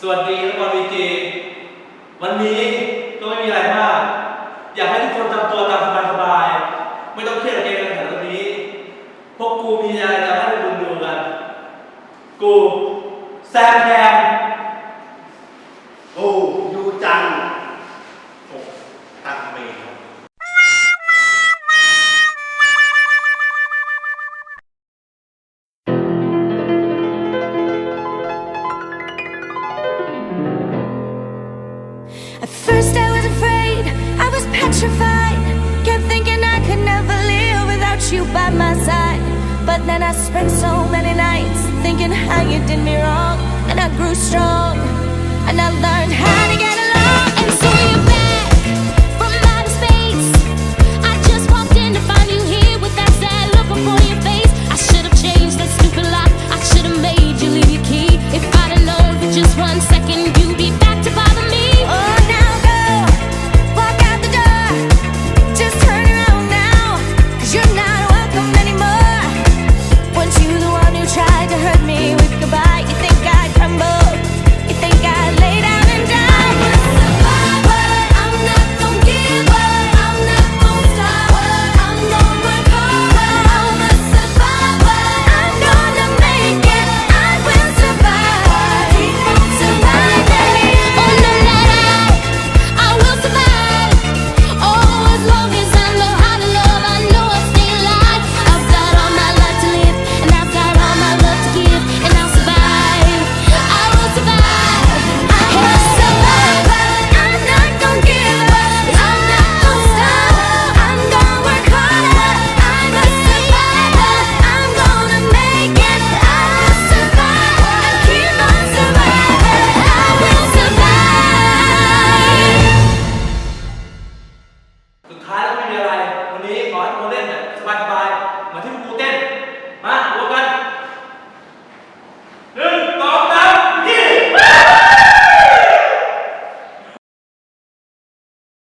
สวัสดีทุกคนวีเจวันนี้ก็ไม่มีอะไรมาก อยากให้ทุกคนทำตัวตามสบายๆไม่ต้องเครียดกับเกมการแข่งขันวันนี้ พวกกูมีอะไรจะให้ดูดูกัน กูแซมแคมโอ้ยูจัง At first I was afraid, I was petrified. Kept thinking I could never live without you by my side. But then I spent so many nights thinking how you did me wrong And I grew strong, and I learned how to get along. And saw you If I'd have known for just one second you'd be back.